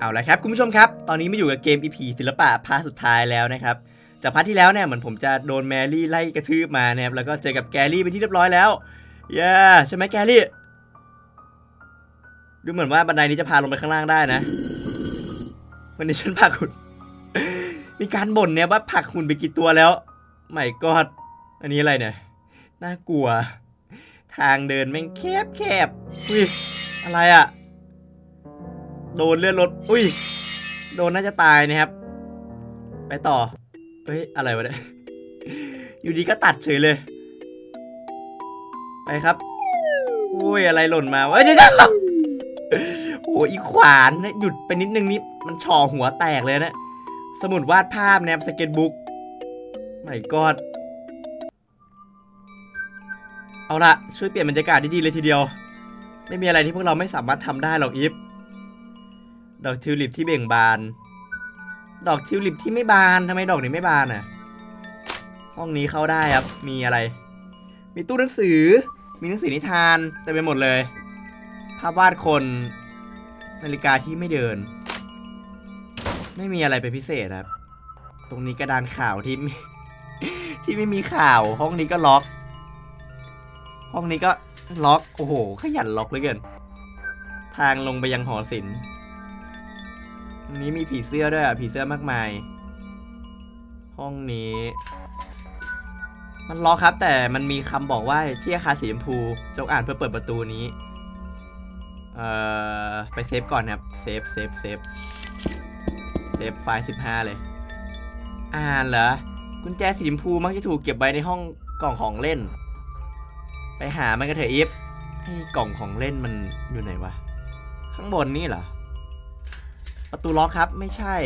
เอาละครับคุณผู้ชมครับ ตอนนี้มาอยู่กับเกม EP ศิลปะพาร์ทสุดท้ายแล้วนะครับจากพาร์ทที่แล้วเนี่ยเหมือนผมจะโดนแมรี่ไล่กระทืบมานะครับแล้วก็เจอกับแกรี่เป็นที่เรียบร้อยแล้วเย้ใช่ไหมแกรี่ ดูเหมือนว่าบันไดนี้จะพาลงไปข้างล่างได้นะ วันนี้ฉันผลักหุ่นมีการบ่นเนี่ยว่าผักหุ่นไปกี่ตัวแล้วไม่กอดอันนี้อะไรเนี่ยน่ากลัว ทางเดินแม่งแคบแคบอุ้ยอะไรอะ โดนเลื่อนรถ อุ้ย โดนน่าจะตายนะครับ ไปต่อ เฮ้ย อะไรวะเนี่ย อยู่ดีก็ตัดเฉยเลย ไปครับ อุ้ย อะไรหล่นมาเฮ้ยเดี๋ยวโอ้ยอีขวานนะหยุดไปนิดนึงนิดมันช่อหัวแตกเลยนะ สมุดวาดภาพนะครับสเก็ตบุ๊กไม่กอดเอาละช่วยเปลี่ยนบรรยากาศดีๆเลยทีเดียว ไม่มีอะไรที่พวกเราไม่สามารถทำได้หรอกอีฟ ดอกทิวลิปที่เบ่งบาน ดอกทิวลิปที่ไม่บานทำไมดอกนี้ไม่บานอะ ห้องนี้เข้าได้ครับ มีอะไร มีตู้หนังสือ มีหนังสือนิทานเต็มไปหมดเลย ภาพวาดคน นาฬิกาที่ไม่เดิน ไม่มีอะไรเป็นพิเศษครับ ตรงนี้กระดานข่าวที่ไม่ที่ไม่มีข่าว ห้องนี้ก็ล็อก ห้องนี้ก็ล็อก โอ้โห ขยันล็อกเลยเกิน ทางลงไปยังหอศิลป์ นี้มีผีเสื้อด้วยอะผีเสื้อมากมาย ห้องนี้ มันล็อกครับ แต่มันมีคำบอกว่าที่อาคารสีชมพูจงอ่านเพื่อเปิดประตูนี้ เอ่อ ไปเซฟก่อนครับ เซฟเซฟเซฟเซฟไฟล์สิบห้าเลย อ่านเหรอ กุญแจสีชมพูมักจะถูกเก็บไว้ในห้องกล่องของเล่น ไปหามันกันเถอะอีฟไอ้กล่องของเล่นมันอยู่ไหนวะ ข้างบนนี่เหรอ ประตูล็อกครับไม่ใช่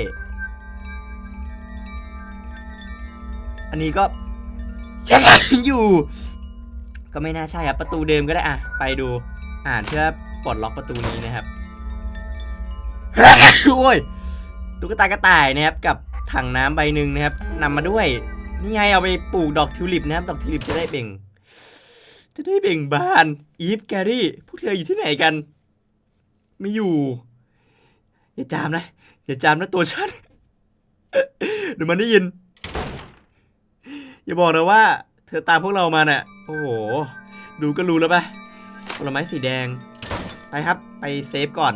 อันนี้ก็อยู่ ก็ไม่น่าใช่ครับ ประตูเดิมก็ได้อะไปดู อ่านเพื่อปลดล็อกประตูนี้นะครับโอ้ยตุ๊กตากระต่ายนะครับกับถังน้ำใบหนึ่งนะครับนำมาด้วย นี่ไงเอาไปปลูกดอกทิวลิปนะครับ ดอกทิวลิปจะได้เบ่ง จะได้เบ่งบาน อีฟแกรี่พวกเธออยู่ที่ไหนกัน ไม่อยู่ อย่าจามนะ อย่าจามนะตัวฉันเดี๋ยวมันได้ยิน อย่าบอกนะว่า เธอตามพวกเรามาเน่ะโอ้โห ดูก็รู้แล้วปะผลไม้สีแดง ไปครับ ไปเซฟก่อน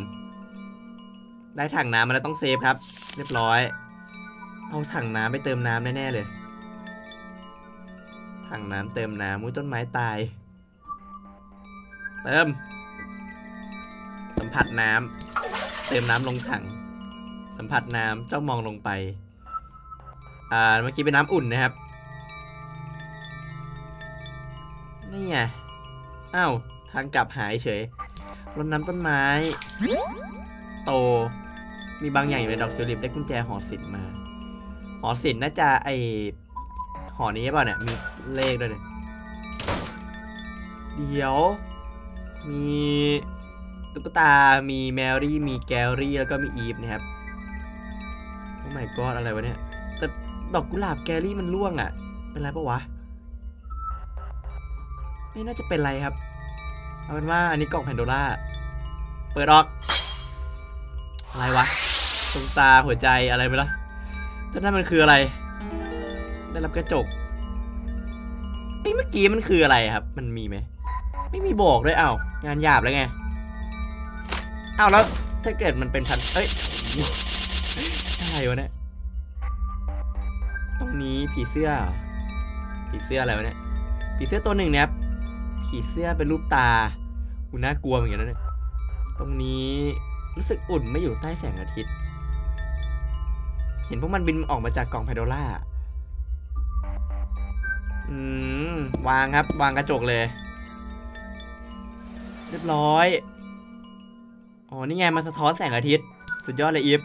ได้ถังน้ำมาแล้วต้องเซฟครับ เรียบร้อย เอาถังน้ำไปเติมน้ำแน่ๆเลย ถังน้ำเติมน้ำมุ้ยต้นไม้ตาย เติม สัมผัสน้ำ เติมน้ำลงถัง สัมผัสน้ำจ้องมองลงไป อ่า เมื่อกี้เป็นน้ำอุ่นนะครับ นี่ไงอ้าวทางกลับหายเฉยรดน้ำต้นไม้ โต มีบางอย่างอยู่ในดอกทิวลิปได้กุญแจหอศิลป์มา หอศิลป์น่าจะไอหอนี้เปล่าเนี่ย มีเลขด้วยเนี่ยเดี๋ยว มี ตุ๊กตา มีแมรี่ มีแกลลี่ แล้วก็มีอีฟนะครับ โอ้ my god อะไรวะเนี่ย แต่ดอกกุหลาบแกลลี่มันร่วงอะ่ะ เป็นไรปะวะไม่น่าจะเป็นไรครับ เอาเป็นว่าอันนี้กล่องแพนโดร่า เปิดออก อะไรวะตรงตาหัวใจอะไรไปละแต่นั่นมันคืออะไร ได้รับกระจกไอ้เมื่อกี้มันคืออะไรครับ มันมีไหม ไม่มีบอกด้วยเอ้างานหยาบแล้วไง อ้าวแล้วถ้าเกิดมันเป็นพันเอ้ยอะไรวะเนี่ยตรงนี้ผีเสื้อ ผีเสื้ออะไรวะเนี่ยผีเสื้อตัวหนึ่งเนี่ยผีเสื้อเป็นรูปตาอุน่ากลัวเหมือนกันนะเนี่ยตรงนี้รู้สึกอุ่นไม่อยู่ใต้แสงอาทิตย์ เห็นพวกมันบินออกมาจากกล่องไพโดล่าอืมวางครับ วางกระจกเลย เรียบร้อย อ๋อนี่ไงมาสะท้อนแสงอาทิตย์ สุดยอดเลยอีฟ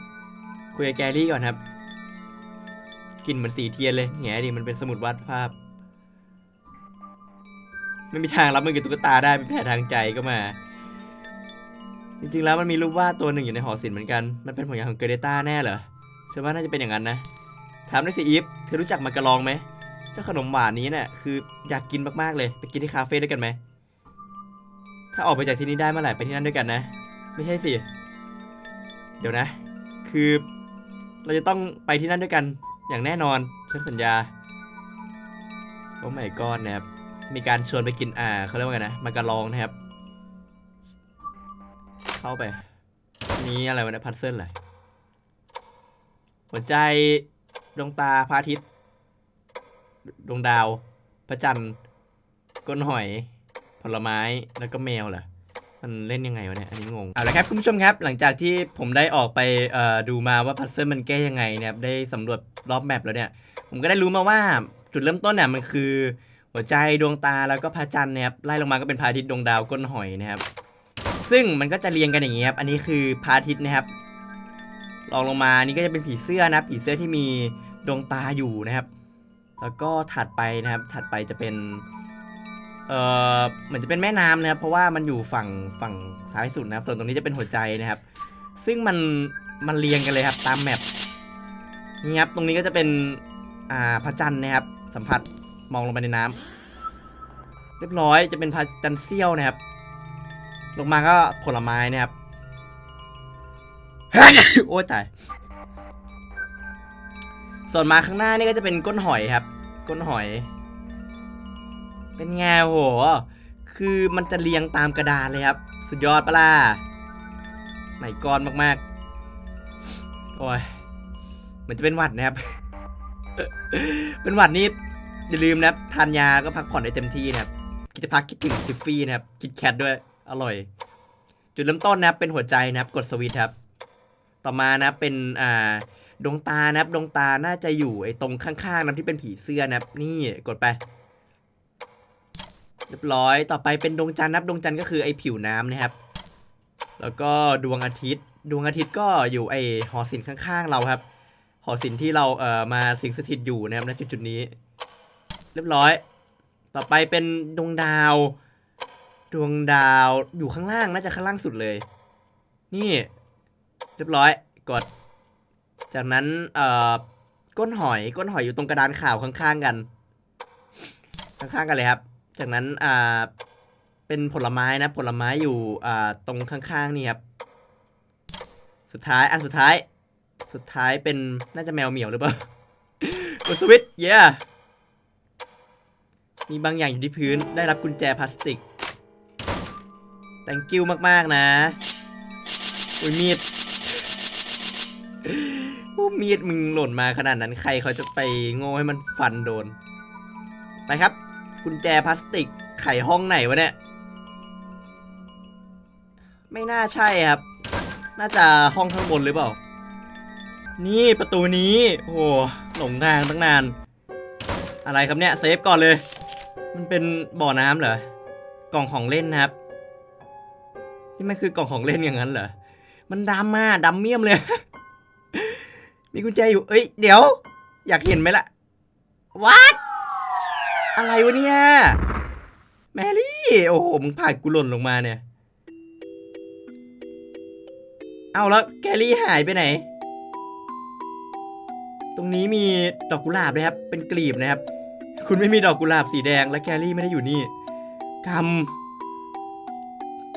คุยกับแกรี่ก่อนครับกลิ่นเหมือนสีเทียนเลยแง่ดิมันเป็นสมุดวาดภาพ ไม่มีทางรับมือกับตุ๊กตาได้เป็นแผลทางใจก็มา จริงๆแล้วมันมีรูปวาดตัวหนึ่งอยู่ในหอศิลป์เหมือนกัน มันเป็นผลงานของเกเรต้าแน่เหรอฉันว่าน่าจะเป็นอย่างนั้นนะ ถามด้วยสิอีฟเธอรู้จักมากระลองไหมเจ้าขนมหวานนี้เนี่ยคืออยากกินมากๆเลย ไปกินที่คาเฟ่ด้วยกันไหมถ้าออกไปจากที่นี่ได้เมื่อไหร่ไปที่นั่นด้วยกันนะ ไม่ใช่สิ เดี๋ยวนะ คือเราจะต้องไปที่นั่นด้วยกันอย่างแน่นอนฉันสัญญาโอ้ไม่ก้อดนะครับ มีการชวนไปกินอ่าเขาเรียกว่าไงนะมาการองนะครับ เข้าไป นี่อะไรวะเนี่ยพัซเซิลอะไรหัวใจดวงตาพระอาทิตย์ดวงดาว พระจันทร์ก้นหอย ผลไม้แล้วก็แมวเหรอ มันเล่นยังไงวะเนี่ย อันนี้งง เอาละครับคุณผู้ชมครับ หลังจากที่ผมได้ออกไปดูมาว่าพัซเซิลมันแก้ยังไงนะครับได้สำรวจรอบแมปแล้วเนี่ย ผมก็ได้รู้มาว่าจุดเริ่มต้นเนี่ยมันคือ หัวใจดวงตาแล้วก็พระจันทร์นะครับไล่ลงมาก็เป็นพระอาทิตย์ดวงดาวก้นหอยนะครับ ซึ่งมันก็จะเรียงกันอย่างนี้ครับอันนี้คือพระอาทิตย์นะครับลองลงมานี่ก็จะเป็นผีเสื้อนะผีเสื้อที่มีดวงตาอยู่นะครับ แล้วก็ถัดไปนะครับถัดไปจะเป็น เอ่อเหมือนจะเป็นแม่น้ำนะครับเพราะว่ามันอยู่ฝั่งฝั่งซ้ายสุดนะครับ ส่วนตรงนี้จะเป็นหัวใจนะครับ ซึ่งมันมันเรียงกันเลยครับตามแมปนี่ครับตรงนี้ก็จะเป็นอ่าพระจันทร์นะครับ สัมผัสมองลงไปในน้ำเรียบร้อยจะเป็นพระจันทร์เสี้ยวนะครับ ลงมาก็ผลไม้นะครับโอ้ยตายส่วนมาข้างหน้านี่ก็จะเป็นก้นหอยครับ ก้นหอย เป็นไงโห คือมันจะเรียงตามกระดานเลยครับ สุดยอดปะล่ะไหนก้อนมากๆ โอ้ย เหมือนจะเป็นหวัดนะครับ เป็นหวัดนี่อย่าลืมนะครับทานยาก็พักผ่อนได้เต็มที่นะครับ คิดจะพักคิดถึงทิฟฟี่นะครับ คิดแคทด้วย อร่อย จุดเริ่มต้นนะครับ เป็นหัวใจนะครับ กดสวิตช์ครับ ต่อมานะเป็นอ่าดวงตานะครับดวงตาน่าจะอยู่ไอ้ตรงข้างๆนั้นที่เป็นผีเสื้อนะครับ นี่กดไป เรียบร้อยต่อไปเป็นดวงจันทร์นับดวงจันทร์ก็คือไอ้ผิวน้ำนะครับ แล้วก็ดวงอาทิตย์ ดวงอาทิตย์ก็อยู่ไอ้หอศิลป์ข้างๆเราครับ หอศิลป์ที่เราเอ่อมาสิงสถิตอยู่นะครับณจุดจุดๆนี้ เรียบร้อย ต่อไปเป็นดวงดาว ดวงดาวอยู่ข้างล่างน่าจะข้างล่างสุดเลย นี่ เรียบร้อยกด จากนั้นเอ่อก้นหอยก้นหอยอยู่ตรงกระดานข่าวข้างๆกัน ข้างๆกันเลยครับ จากนั้นอ่าเป็นผลไม้นะผลไม้อยู่อ่าตรงข้างๆนี่ครับ สุดท้ายอันสุดท้าย สุดท้ายเป็นน่าจะแมวเหมียวหรือเปล่ากดสวิตช์เย้มีบางอย่างอยู่ที่พื้นได้รับกุญแจพลาสติก thank you มากๆนะ อุ้ยมีดโอ้มีดมึงหล่นมาขนาดนั้นใครเขาจะไปโง่ให้มันฟันโดน ไปครับ กุญแจพลาสติกไขห้องไหนวะเนี่ย ไม่น่าใช่ครับ น่าจะห้องข้างบนหรือเปล่า นี่ประตูนี้ โอ้โหหลงทางตั้งนาน อะไรครับเนี่ยเซฟก่อนเลย มันเป็นบ่อน้ำเหรอ กล่องของเล่นนะครับ นี่มันคือกล่องของเล่นอย่างนั้นเหรอ มันดำมากดำเมี่ยมเลย มีกุญแจอยู่ เอ้ย เดี๋ยว อยากเห็นไหมล่ะ วัด อะไรวะเนี่ย แมรี่ โอ้โห มึงผ่านกูหล่นลงมาเนี่ย เอาแล้วแกลี่หายไปไหน ตรงนี้มีดอกกุหลาบนะครับ เป็นกลีบนะครับ คุณไม่มีดอกกุหลาบสีแดง และแกลี่ไม่ได้อยู่นี่กำ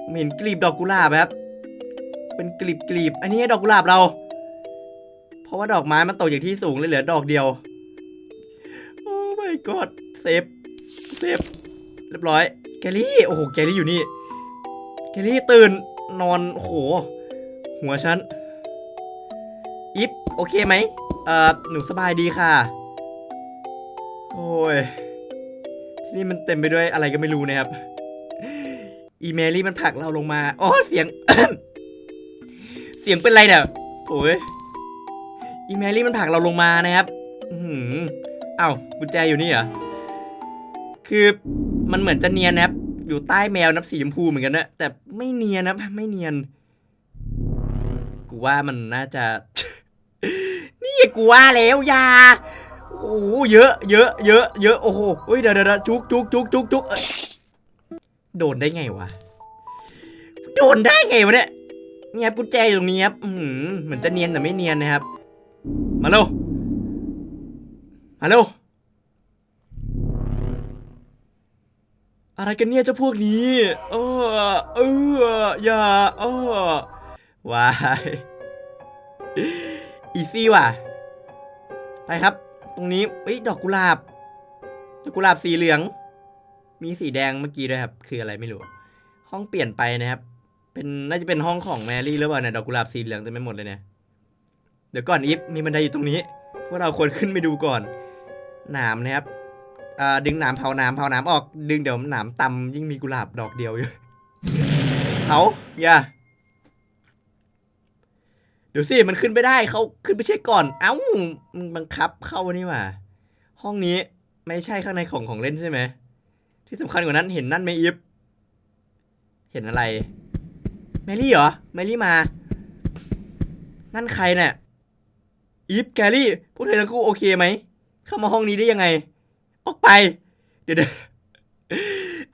ผมเห็นกลีบดอกกุหลาบครับ เป็นกลีบกลีบ อันนี้ดอกกุหลาบเรา เพราะว่าดอกไม้มันตกอย่างที่สูงเลยเหลือดอกเดียว โอ้ my god เซฟเซฟเรียบร้อยแกลี่โอ้โหแกลี่อยู่นี่แกลี่ตื่นนอนโอ้โหหัวฉันอิฟโอเคไหมเอ่อหนูสบายดีค่ะ โอ้ยที่นี่มันเต็มไปด้วยอะไรก็ไม่รู้นะครับ อีเมลี่มันผลักเราลงมาอ๋อเสียง เสียงเป็นไรเนี่ยโอ้ยอีเมลี่มันผลักเราลงมานะครับ อือหืออ้ากุญแจอยู่นี่เหรอ คือมันเหมือนจะเนียนนะครับอยู่ใต้แมวนับสีชมพูเหมือนกันนะแต่ไม่เนียนนะไม่เนียน กูว่ามันน่าจะ นี่กูว่าแล้วยาโอ้เยอะ เยอะ เยอะ เยอะ โอ้โหเฮ้ยเดี๋ยวเดี๋ยวจุกจุกจุกจุกจุกโดนได้ไงวะ โดนได้ไงวะเนี่ยเนี่ยครับกุญแจอยู่ตรงนี้ครับอือหือเหมือนจะเนียนแต่ไม่เนียนนะครับ มาเร็วมาเร็ว อะไรกันเนี่ยเจ้าพวกนี้เออเอออย่าเออวายอีซี่ว่ะ ไปครับ ตรงนี้เอ้ยดอกกุหลาบ ดอกกุหลาบสีเหลือง มีสีแดงเมื่อกี้ด้วยครับ คืออะไรไม่รู้ ห้องเปลี่ยนไปนะครับ เป็นน่าจะเป็นห้องของแมรี่หรือเปล่าเนี่ยดอกกุหลาบสีเหลืองเต็มไปหมดเลยเนี่ย เดี๋ยวก่อนอีฟมีบันไดอยู่ตรงนี้พวกเราควรขึ้นไปดูก่อน หนามนะครับ อ่าดึงหนามเผาหนามเผาหนามออกดึงเดี๋ยวหนามตำยิ่งมีกุหลาบดอกเดียวอยู่เผาอย่าเดี๋ยวสิมันขึ้นไปได้เขาขึ้นไปเช็คก่อน เอ้ามึงบังคับเข้านี่หว่าห้องนี้ไม่ใช่ข้างในของของเล่นใช่ไหมที่สำคัญกว่านั้นเห็นนั่นไหมอีฟเห็นอะไรแมรี่เหรอแมรี่มา นั่นใครเนี่ยอีฟแกรี่พวกเธอทั้งคู่โอเคไหมเข้ามาห้องนี้ได้ยังไง ออกไปเดี๋ยวเดี๋ยว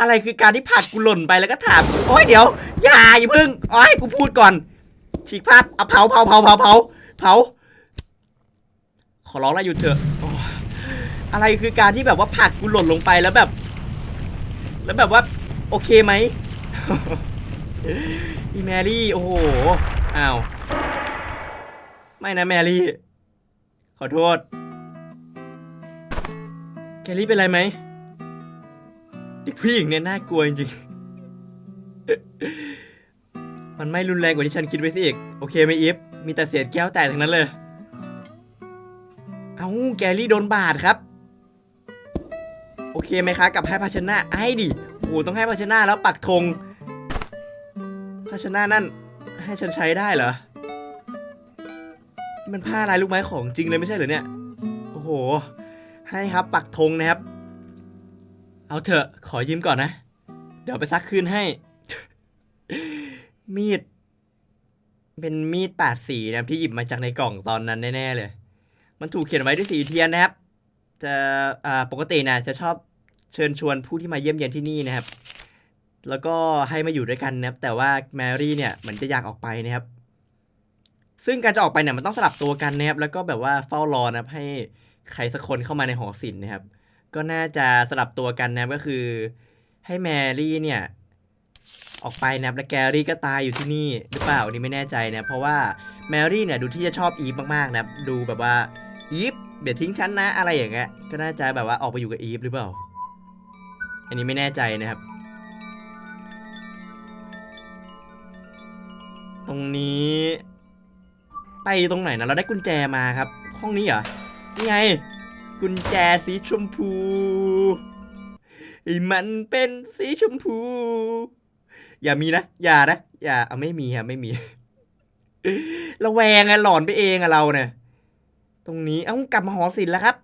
อะไรคือการที่ผักกูหล่นไปแล้วก็ถาม โอ้ยเดี๋ยว อย่าอย่าเพิ่งโอ้ยกูพูดก่อน ฉีกภาพเอาเผาเผาเผาเผาเผาเผา ขอร้องแล้วหยุดเถอะอะไรคือการที่แบบว่าผักกูหล่นลงไปแล้วแบบ แล้วแบบว่า โอเคไหมอีแมรี่ โอ้โห อ้าว ไม่นะแมรี่ ขอโทษ แกรี่เป็นไรไหมเด็กผู้หญิงเนี่ยน่ากลัวจริงๆ มันไม่รุนแรงกว่าที่ฉันคิดไว้สิอีก โอเคไหมอีฟ มีแต่เศษแก้วแตกทั้งนั้นเลย เอาแกรี่โดนบาดครับ โอเคไหมคะกับให้ภาชนะให้ดิโอ้โหต้องให้ภาชนะแล้วปักธง ภาชนะนั่น ให้ฉันใช้ได้เหรอ มันผ้าลายลูกไม้ของจริงเลยไม่ใช่เหรอเนี่ย โอ้โห ให้ครับปักธงนะครับ เอาเถอะขอยืมก่อนนะ เดี๋ยวไปซักคืนให้ มีด เป็นมีดแปดสีนะครับที่หยิบมาจากในกล่องตอนนั้นแน่ๆเลย มันถูกเขียนไว้ด้วยสีเทียนนะครับ จะอ่าปกตินะจะชอบเชิญชวนผู้ที่มาเยี่ยมเยียนที่นี่นะครับ แล้วก็ให้มาอยู่ด้วยกันนะครับ แต่ว่าแมรี่เนี่ยเหมือนจะอยากออกไปนะครับ ซึ่งการจะออกไปเนี่ยมันต้องสลับตัวกันนะครับ แล้วก็แบบว่าเฝ้ารอนะครับให้ ใครสักคนเข้ามาในหอศิลป์นะครับ ก็น่าจะสลับตัวกันนะครับก็คือ ให้แมรี่เนี่ยออกไปนะครับและแกรี่ก็ตายอยู่ที่นี่หรือเปล่าอันนี่ไม่แน่ใจนะเพราะว่าแมรี่เนี่ยดูที่จะชอบอีฟมากๆนะดูแบบว่าอีฟเดี๋ยวทิ้งฉันนะอะไรอย่างเงี้ยก็น่าจะแบบว่าออกไปอยู่กับอีฟหรือเปล่า อันนี้ไม่แน่ใจนะครับ ตรงนี้ ไปตรงไหนนะเราได้กุญแจมาครับ ห้องนี้เหรอ ไง กุญแจสีชมพูไอ้มันเป็นสีชมพู อย่ามีนะ อย่านะ อย่า เอาไม่มีครับไม่มี ระแวงอะหลอนไปเองอะเราเนี่ย ตรงนี้ เอ้ากลับมาหอศิลป์แล้วครับ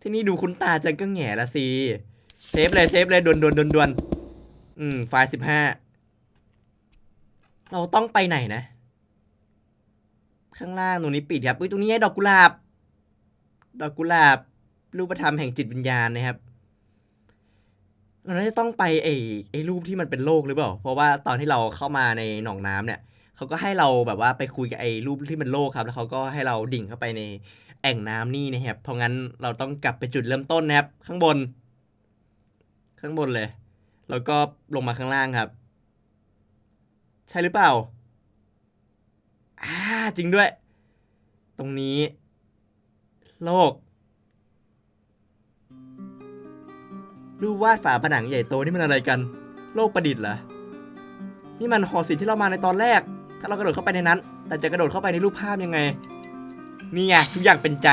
ที่นี่ดูคุณตาจังก็แง่ละสิ เซฟเลยเซฟเลยดวนดวนดวนดวนอืม ไฟล์สิบห้า เราต้องไปไหนนะ ข้างล่างตรงนี้ปิดครับ อุ้ย ตรงนี้ไงดอกกุหลาบ ดอกกุหลาบรูปธรรมแห่งจิตวิญญาณนะครับเราน่าจะต้องไปไอ้ไอ้รูปที่มันเป็นโลกหรือเปล่า เพราะว่าตอนที่เราเข้ามาในหนองน้ำเนี่ยเขาก็ให้เราแบบว่าไปคุยกับไอ้รูปที่เป็นโลกครับ แล้วเขาก็ให้เราดิ่งเข้าไปในแอ่งน้ำนี่นะครับ เพราะงั้นเราต้องกลับไปจุดเริ่มต้นนะครับ ข้างบน ข้างบนเลย แล้วก็ลงมาข้างล่างครับ ใช่หรือเปล่าอ่าจริงด้วย ตรงนี้ โลก รูปวาดฝาผนังใหญ่โตนี่มันอะไรกัน โลกประดิษฐ์เหรอ นี่มันหอศิลป์ที่เรามาในตอนแรก ถ้าเรากระโดดเข้าไปในนั้น แต่จะกระโดดเข้าไปในรูปภาพยังไง นี่ไงทุกอย่างเป็นใจ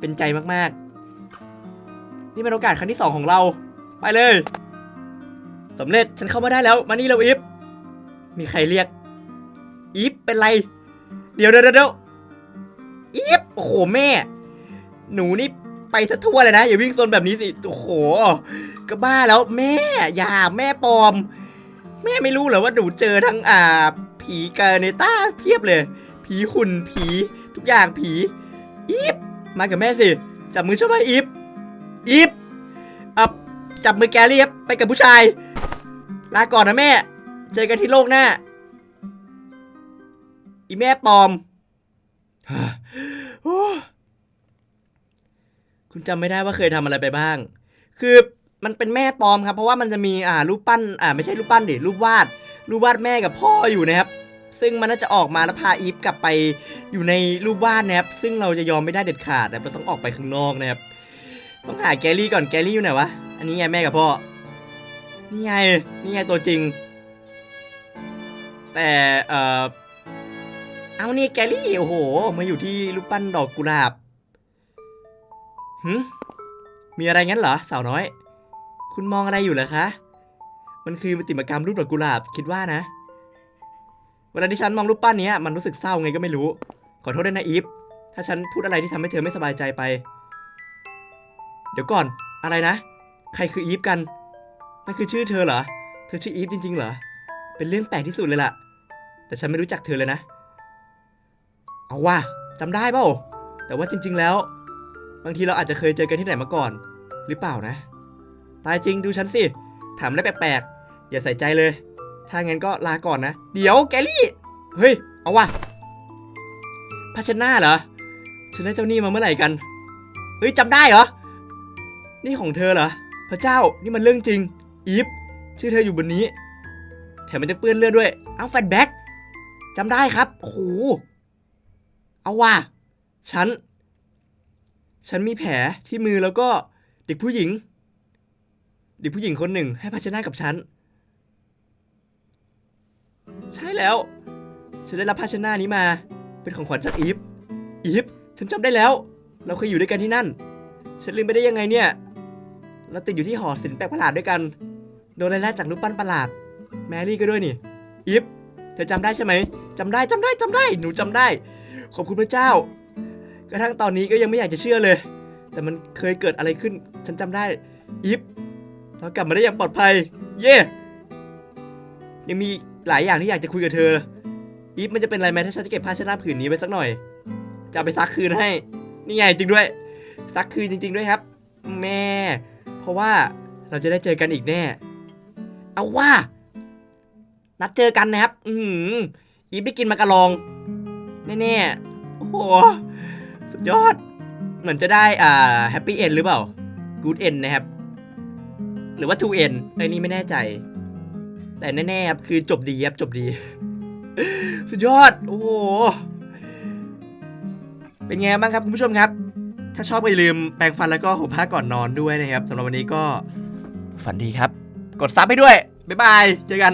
เป็นใจมากๆ นี่เป็นโอกาสครั้งที่สองของเรา ไปเลยสำเร็จฉันเข้ามาได้แล้ว มานี่เร็วอีฟมีใครเรียกอีฟเป็นไร เดี๋ยวเดี๋ยวเดี๋ยวอีฟโอ้โห แม่ หนูนี่ไปซะทั่วเลยนะ อย่าวิ่งโซนแบบนี้สิ โอ้โห ก็บ้าแล้วแม่อย่าแม่ปลอม แม่ไม่รู้เหรอว่าหนูเจอทั้งอ่า ผีเกอร์เนต้าเพียบเลย ผีหุ่นผีทุกอย่างผีอีฟมากับแม่สิ จับมือช่วยอีฟอีฟอะจับมือแกเรียบไปกับผู้ชาย ลาก่อนนะแม่ เจอกันที่โลกหน้า อีแม่ปลอมโอ้ คุณจำไม่ได้ว่าเคยทำอะไรไปบ้าง คือมันเป็นแม่ปลอมครับ เพราะว่ามันจะมีอ่ารูปปั้นอ่าไม่ใช่รูปปั้นดิรูปวาด รูปวาดแม่กับพ่ออยู่นะครับ ซึ่งมันน่าจะออกมาแล้วพาอีฟกลับไปอยู่ในรูปวาดนะครับ ซึ่งเราจะยอมไม่ได้เด็ดขาดนะเราต้องออกไปข้างนอกนะครับ ต้องหาแกลลี่ก่อนแกลลี่อยู่ไหนวะ อันนี้ไงแม่กับพ่อ นี่ไง นี่ไงตัวจริง แต่เอ่อเอานี่แกลลี่โอ้โห มาอยู่ที่รูปปั้นดอกกุหลาบ หึมีอะไรงั้นเหรอสาวน้อย คุณมองอะไรอยู่เหรอคะ มันคือประติมากรรมรูปดอกกุหลาบคิดว่านะ เวลาที่ฉันมองรูปปั้นนี้มันรู้สึกเศร้าไงก็ไม่รู้ ขอโทษด้วยนะอีฟ ถ้าฉันพูดอะไรที่ทำให้เธอไม่สบายใจไป เดี๋ยวก่อน อะไรนะ ใครคืออีฟกัน นั่นคือชื่อเธอเหรอ เธอชื่ออีฟจริงๆเหรอ เป็นเรื่องแปลกที่สุดเลยล่ะ แต่ฉันไม่รู้จักเธอเลยนะ เอาว่ะจำได้เปล่าแต่ว่าจริง ๆ แล้ว บางทีเราอาจจะเคยเจอกันที่ไหนมาก่อน หรือเปล่านะ ตายจริงดูฉันสิ ถามอะไรแปลกๆ อย่าใส่ใจเลย ถ้างั้นก็ลาก่อนนะ เดี๋ยวแกลี่ เฮ้ย เอาว่ะภาชนะเหรอ ฉันได้เจ้านี้มาเมื่อไหร่กัน เฮ้ยจำได้เหรอ นี่ของเธอเหรอ พระเจ้า นี่มันเรื่องจริง อีฟ ชื่อเธออยู่บนนี้ แถมมันจะเปื้อนเลือดด้วย เอาแฟลแบ็กจำได้ครับโอ้โหเอาว่ะ ฉัน ฉันมีแผลที่มือแล้วก็เด็กผู้หญิง เด็กผู้หญิงคนหนึ่งให้ภาชนะกับฉัน ใช่แล้ว ฉันได้รับภาชนะนี้มา เป็นของขวัญจากอีฟ อีฟ ฉันจำได้แล้ว เราเคยอยู่ด้วยกันที่นั่น ฉันลืมไปได้ยังไงเนี่ย เราติดอยู่ที่หอศิลป์แปลกประหลาดด้วยกัน โดนไล่ล่าจากรูปปั้นประหลาด แมรี่ก็ด้วยนี่ อีฟ เธอจำได้ใช่ไหมจำได้จำได้จำได้ หนูจำได้ ขอบคุณพระเจ้า ระทั่งตอนนี้ก็ยังไม่อยากจะเชื่อเลย แต่มันเคยเกิดอะไรขึ้น ฉันจำได้อีฟเรากลับมาได้อย่างปลอดภัย เย่ยังมีหลายอย่างที่อยากจะคุยกับเธออีฟมันจะเป็นอะไรไหมถ้าฉันจะเก็บผ้าเชดหนาผืนนี้ไว้สักหน่อย จะไปซักคืนให้ นี่ไงจริงด้วย ซักคืนจริง ๆ ด้วยครับ แม่ เพราะว่าเราจะได้เจอกันอีกแน่ เอาว่า นัดเจอกันนะครับ อือหืออีฟได้กินมากระลอง แน่ๆ โอ้โห สุดยอด เหมือนจะได้อ่าแฮปปี้เอนหรือเปล่ากูดเอนนะครับ หรือว่าทูเอนในนี้ไม่แน่ใจ แต่แน่ๆครับคือจบดีครับจบดี สุดยอด โอ้โห เป็นไงบ้างครับคุณผู้ชมครับ ถ้าชอบก็อย่าลืมแปรงฟันแล้วก็ห่มผ้าก่อนนอนด้วยนะครับสำหรับวันนี้ก็ฝันดีครับ กดซับให้ด้วย บ๊ายบาย เจอกัน